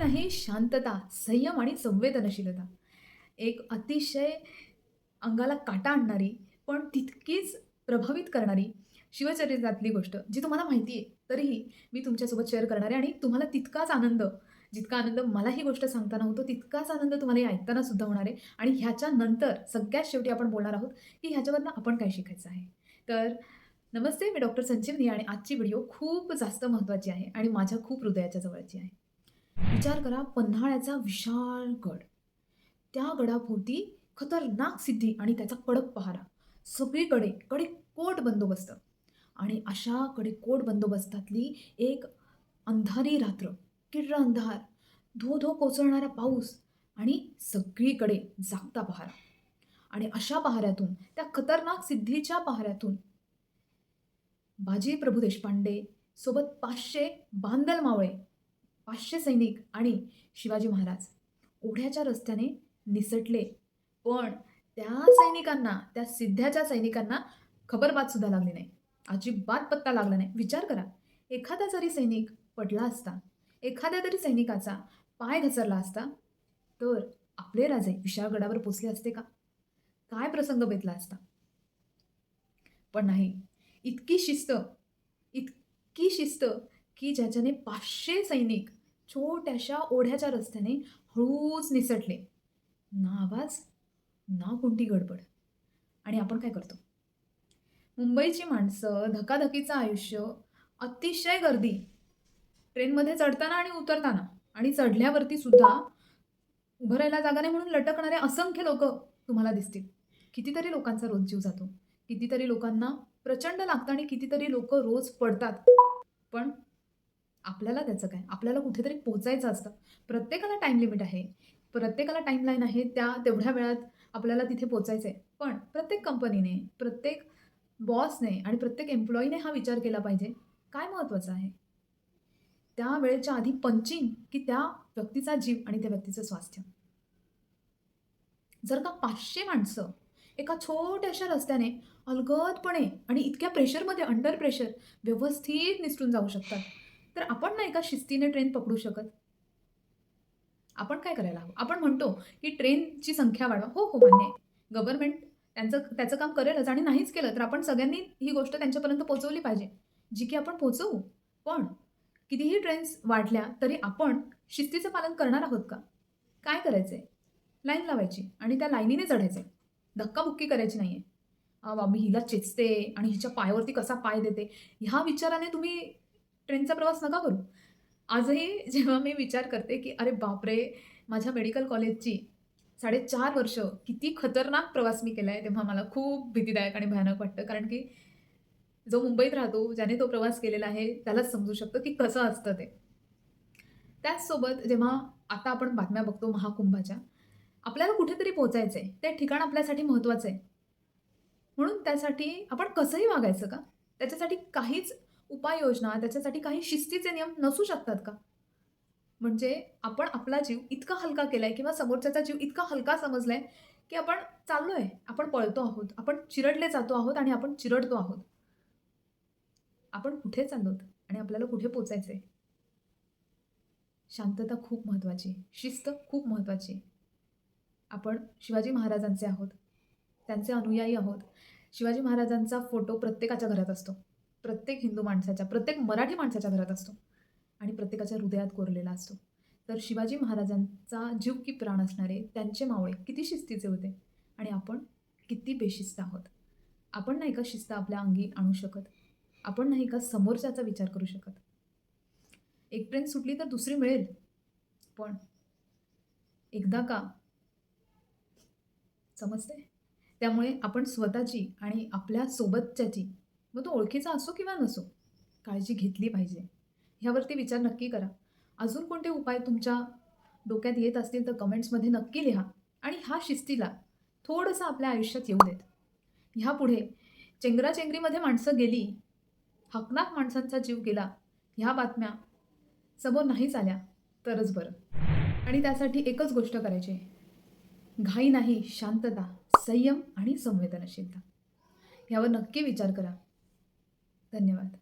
नाही शांतता संयम आणि संवेदनशीलता. एक अतिशय अंगाला काटा आणणारी पण तितकीच प्रभावित करणारी शिवचरित्रातली गोष्ट जी तुम्हाला माहिती आहे तरीही मी तुमच्यासोबत शेअर करणार आहे आणि तुम्हाला तितकाच आनंद जितका आनंद मला ही गोष्ट सांगताना होतो तितकाच आनंद तुम्हाला हे ऐकताना सुद्धा होणार आहे. आणि ह्याच्यानंतर सगळ्यात शेवटी आपण बोलणार आहोत की ह्याच्यावरनं आपण काय शिकायचं आहे. तर नमस्ते मी डॉक्टर संजीवनी आणि आजची व्हिडिओ खूप जास्त महत्त्वाची आहे आणि माझ्या खूप हृदयाच्या जवळची आहे. विचार करा पन्हाळ्याचा विशाल गड. त्या गडाभोवती खतरनाक सिद्धी आणि त्याचा कडक पहारा. सगळीकडे कडे कोट बंदोबस्त. आणि अशा कडे कोट बंदोबस्तातली एक अंधारी रात्र किर्र अंधार धो धो कोसळणारा पाऊस आणि सगळीकडे जागता पहारा. आणि अशा पहाऱ्यातून त्या खतरनाक सिद्धीच्या पहाऱ्यातून बाजी प्रभू देशपांडे सोबत पाचशे बांदल मावळे पाचशे सैनिक आणि शिवाजी महाराज ओढ्याच्या रस्त्याने निसटले. पण त्या सैनिकांना त्या सिद्ध्याच्या सैनिकांना खबरबात सुद्धा लागली नाही. अजिबात पत्ता लागला नाही. विचार करा एखादा जरी सैनिक पडला असता एखाद्या तरी सैनिकाचा पाय घसरला असता तर आपले राजे विशाळगडावर पोचले असते का? काय प्रसंग बेतला असता? पण नाही इतकी शिस्त इतकी शिस्त की ज्याच्याने पाचशे सैनिक छोट्याशा ओढ्याच्या रस्त्याने हळूच निसटले. ना आवाज ना कोणती गडबड. आणि आपण काय करतो? मुंबईची माणसं धकाधकीचं आयुष्य अतिशय गर्दी. ट्रेनमध्ये चढताना आणि उतरताना आणि चढल्यावरती सुद्धा उभं राहायला जागा नाही म्हणून लटकणारे असंख्य लोक तुम्हाला दिसतील. कितीतरी लोकांचा रोज जीव जातो. कितीतरी लोकांना प्रचंड लागतं आणि कितीतरी लोक रोज पडतात. पण आपल्याला त्याचं काय? आपल्याला कुठेतरी पोचायचं असतं. प्रत्येकाला टाईम लिमिट आहे. प्रत्येकाला टाईमलाईन आहे त्या तेवढ्या वेळात आपल्याला तिथे पोचायचं आहे पण प्रत्येक कंपनीने प्रत्येक बॉसने आणि प्रत्येक एम्प्लॉईने हा विचार केला पाहिजे. काय महत्त्वाचं आहे? त्या वेळेच्या आधी पंचिंग की त्या व्यक्तीचा जीव आणि त्या व्यक्तीचं स्वास्थ्य. जर का पाचशे माणसं एका छोट्याशा रस्त्याने अलगदपणे आणि इतक्या प्रेशरमध्ये अंडर प्रेशर व्यवस्थित निसटून जाऊ शकतात. तर आपण नाही का शिस्तीने ट्रेन पकडू शकत? आपण काय करायला हवं? आपण म्हणतो की ट्रेनची संख्या वाढवा. हो हो मान्य आहे. गव्हर्नमेंट त्यांचं त्याचं काम करेलच आणि नाहीच केलं तर आपण सगळ्यांनी ही गोष्ट त्यांच्यापर्यंत पोहोचवली पाहिजे. जी की आपण पोहोचवू पण कितीही ट्रेन्स वाढल्या तरी आपण शिस्तीचं पालन करणार आहोत का? काय करायचं आहे लाईन लावायची आणि त्या लाईनीने चढायचं आहे धक्काबुक्की करायची नाही आहे मी हिला चेचते आणि हिच्या पायावरती कसा पाय देते? ह्या विचाराने तुम्ही ट्रेनचा प्रवास नका करू. आजही जेव्हा मी विचार करते की अरे बापरे माझ्या मेडिकल कॉलेजची साडेचार वर्ष किती खतरनाक प्रवास मी केला आहे तेव्हा मला खूप भीतीदायक आणि भयानक वाटतं. कारण की जो मुंबईत राहतो ज्याने तो प्रवास केलेला आहे त्यालाच समजू शकतं की कसं असतं ते. त्याचसोबत जेव्हा आता आपण बातम्या बघतो महाकुंभाच्या आपल्याला कुठेतरी पोचायचं आहे ते ठिकाण आपल्यासाठी महत्त्वाचं आहे म्हणून त्यासाठी आपण कसंही वागायचं का? त्याच्यासाठी काहीच उपाययोजना त्याच्यासाठी काही शिस्तीचे नियम नसू शकतात का? म्हणजे आपण आपला जीव इतका हलका केला आहे किंवा समोरच्याचा जीव इतका हलका समजला आहे की आपण चाललो आहे आपण पळतो आहोत आपण चिरडले जातो आहोत आणि आपण चिरडतो आहोत. आपण कुठे चाललोत आणि आपल्याला कुठे पोचायचं आहे शांतता खूप महत्त्वाची शिस्त खूप महत्त्वाची आपण शिवाजी महाराजांचे आहोत. त्यांचे अनुयायी आहोत. शिवाजी महाराजांचा फोटो प्रत्येकाच्या घरात असतो. प्रत्येक हिंदू माणसाच्या प्रत्येक मराठी माणसाच्या घरात असतो आणि प्रत्येकाच्या हृदयात कोरलेला असतो. तर शिवाजी महाराजांचा जीव की प्राण असणारे त्यांचे मावळे किती शिस्तीचे होते आणि आपण किती बेशिस्त आहोत. आपण नाही का शिस्त आपल्या अंगी आणू शकत? आपण नाही का समोरच्याचा विचार करू शकत? एक ट्रेन सुटली तर दुसरी मिळेल. पण एकदा का? समजते त्यामुळे आपण स्वतःची आणि आपल्या सोबतच्याची मग तो ओळखीचा असो किंवा नसो काळजी घेतली पाहिजे. ह्यावरती विचार नक्की करा. अजून कोणते उपाय तुमच्या डोक्यात येत असतील तर कमेंट्समध्ये नक्की लिहा आणि ह्या शिस्तीला थोडंसं आपल्या आयुष्यात येऊ देत. ह्यापुढे चेंगराचेंगरीमध्ये माणसं गेली हकनाक माणसांचा जीव गेला ह्या बातम्या समोर नाहीच आल्या तरच बरं. आणि त्यासाठी एकच गोष्ट करायची घाई नाही शांतता संयम आणि संवेदनशीलता. यावर नक्की विचार करा. धन्यवाद.